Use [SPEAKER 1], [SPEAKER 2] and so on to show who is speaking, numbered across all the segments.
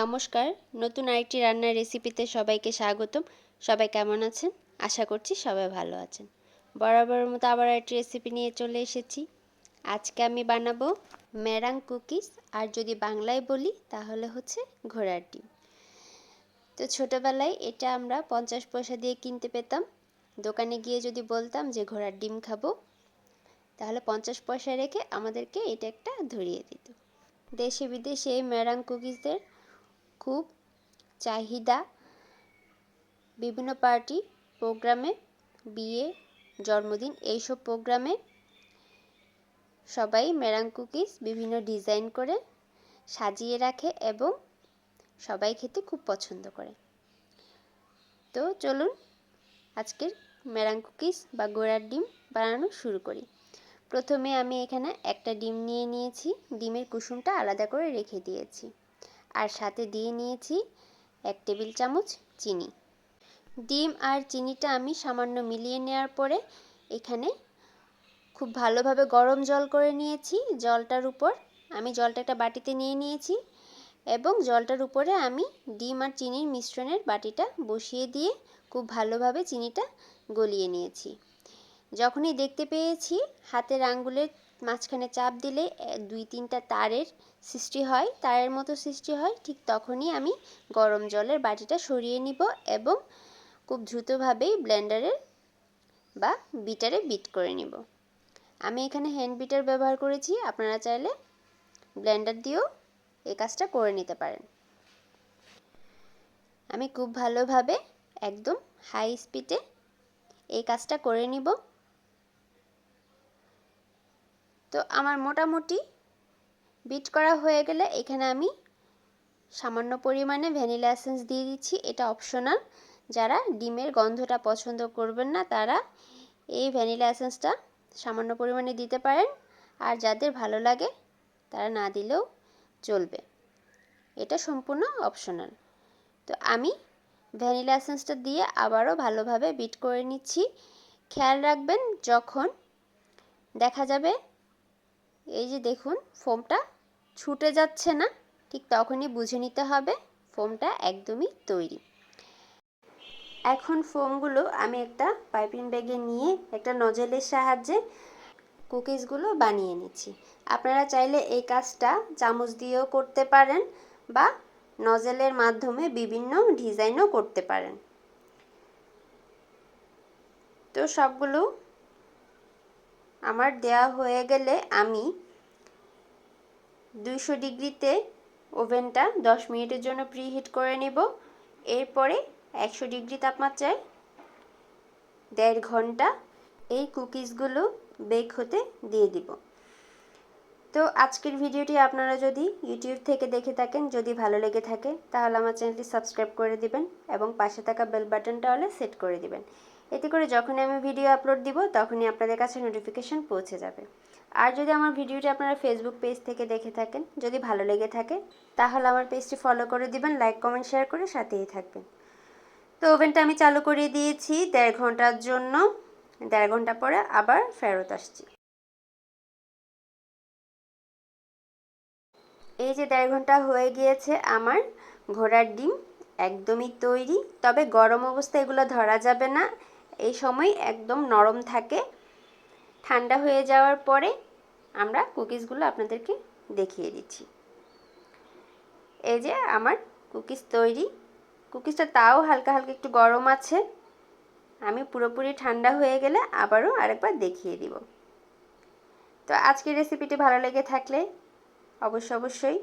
[SPEAKER 1] নমস্কার, নতুন আরেকটি রান্নার রেসিপিতে সবাইকে স্বাগতম। সবাই কেমন আছেন? আশা করছি সবাই ভালো আছেন। বরাবরের মতো আবার একটি রেসিপি নিয়ে চলে এসেছি। আজকে আমি বানাবো ম্যারাং কুকিজ, আর যদি বাংলায় বলি তাহলে হচ্ছে ঘোড়ার ডিম। তো ছোটোবেলায় এটা আমরা পঞ্চাশ পয়সা দিয়ে কিনতে পেতাম। দোকানে গিয়ে যদি বলতাম যে ঘোড়ার ডিম খাব, তাহলে পঞ্চাশ পয়সা রেখে আমাদেরকে এটা একটা ধরিয়ে দিত। দেশে বিদেশে এই ম্যারাং কুকিজদের খুব চাহিদা। বিভিন্ন পার্টি প্রোগ্রামে বিয়ে, জন্মদিন এইসব প্রোগ্রামে সবাই ম্যারাং কুকিজ বিভিন্ন ডিজাইন করে সাজিয়ে রাখে এবং সবাই খেতে খুব পছন্দ করে। তো চলুন আজকের ম্যারাং কুকিজ বা গোড়ার ডিম বানানো শুরু করি। প্রথমে আমি এখানে একটা ডিম নিয়ে নিয়েছি। ডিমের কুসুমটা আলাদা করে রেখে দিয়েছি। আর সাথে দিয়ে নিয়েছি এক টেবিল চামচ চিনি। ডিম আর চিনিটা আমি সামান্য মিলিয়ে নেওয়ার পরে এখানে খুব ভালোভাবে গরম জল করে নিয়েছি। জলটার উপর আমি জলটা একটা বাটিতে নিয়ে নিয়েছি এবং জলটার উপরে আমি ডিম আর চিনির মিশ্রণের বাটিটা বসিয়ে দিয়ে খুব ভালোভাবে চিনিটা গলিয়ে নিয়েছি। যখনই দেখতে পেয়েছি, হাতের আঙ্গুলের মাঝখানে চাপ দিলে দুই তিনটা তারের সৃষ্টি হয়, তারের মতো সৃষ্টি হয়, ঠিক তখনই আমি গরম জলের বাটিটা সরিয়ে নিব এবং খুব দ্রুতভাবেই ব্লেন্ডারে বা বিটারে বিট করে নিব। আমি এখানে হ্যান্ড বিটার ব্যবহার করেছি, আপনারা চাইলে ব্লেন্ডার দিয়েও এই কাজটা করে নিতে পারেন। আমি খুব ভালোভাবে একদম হাই স্পিডে এই কাজটা করে নিব। তো আমার মোটামুটি বিট করা হয়ে গেলে এখানে আমি সামান্য পরিমাণে ভ্যানিলা এসেন্স দিয়ে দিচ্ছি। এটা অপশনাল যারা ডিমের গন্ধটা পছন্দ করবেন না, তারা এই ভ্যানিলা এসেন্সটা সামান্য পরিমাণে দিতে পারেন। আর যাদের ভালো লাগে, তারা না দিলেও চলবে। এটা সম্পূর্ণ অপশনাল তো আমি ভ্যানিলা এসেন্সটা দিয়ে আবারও ভালোভাবে বিট করে নিচ্ছি। খেয়াল রাখবেন, যখন দেখা যাবে এই যে দেখুন, ফোমটা ছুটে যাচ্ছে না, ঠিক তখনই বুঝে নিতে হবে ফোমটা একদমই তৈরি। এখন ফোমগুলো আমি একটা পাইপিং ব্যাগে নিয়ে একটা নজেলের সাহায্যে কুকিজগুলো বানিয়ে নিচ্ছি। আপনারা চাইলে এই কাজটা চামচ দিয়েও করতে পারেন বা নজেলের মাধ্যমে বিভিন্ন ডিজাইনও করতে পারেন। তো সবগুলো আমার দেয়া হয়ে গেলে আমি দুইশো ডিগ্রিতে ওভেনটা দশ মিনিটের জন্য প্রিহিট করে নেব। এরপরে একশো ডিগ্রি তাপমাত্রায় দেড় ঘণ্টা এই কুকিজগুলো বেক হতে দিয়ে দিব। তো আজকের ভিডিওটি আপনারা যদি ইউটিউব থেকে দেখে থাকেন, যদি ভালো লেগে থাকে, তাহলে আমার চ্যানেলটি সাবস্ক্রাইব করে দিবেন এবং পাশে থাকা বেল বাটনটা হলে সেট করে দিবেন। এতে করে যখনই আমি ভিডিও আপলোড দিব, তখনই আপনাদের কাছে নোটিফিকেশান পৌঁছে যাবে। আর যদি আমার ভিডিওটি আপনারা ফেসবুক পেজ থেকে দেখে থাকেন, যদি ভালো লেগে থাকে, তাহলে আমার পেজটি ফলো করে দিবেন লাইক কমেন্ট শেয়ার করে সাথেই থাকবেন। তো ওভেনটা আমি চালু করে দিয়েছি দেড় ঘণ্টার জন্য। দেড় ঘণ্টা পরে আবার ফেরত আসছি। এই যে দেড় ঘণ্টা হয়ে গিয়েছে, আমার ঘোড়ার ডিম একদমই তৈরি। তবে গরম অবস্থায় এগুলো ধরা যাবে না। এই সময় একদম নরম থাকে। ঠান্ডা হয়ে যাওয়ার পরে আমরা কুকিজগুলো আপনাদেরকে দেখিয়ে দিচ্ছি। এই যে আমার কুকিজ তৈরি। কুকিজটা তাও হালকা হালকা একটু গরম আছে। আমি পুরোপুরি ঠান্ডা হয়ে গেলে আবারও আরেকবার দেখিয়ে দিব। তো আজকের রেসিপিটি ভালো লেগে থাকলে অবশ্য অবশ্যই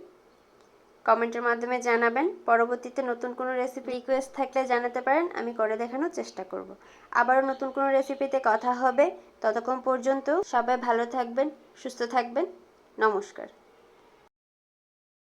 [SPEAKER 1] কমেন্টের মাধ্যমে জানাবেন। পরবর্তীতে নতুন কোনো রেসিপি রিকোয়েস্ট থাকলে জানাতে পারেন, আমি করে দেখানোর চেষ্টা করব। আবারও নতুন কোনো রেসিপিতে কথা হবে। ততক্ষণ পর্যন্ত সবাই ভালো থাকবেন, সুস্থ থাকবেন। নমস্কার।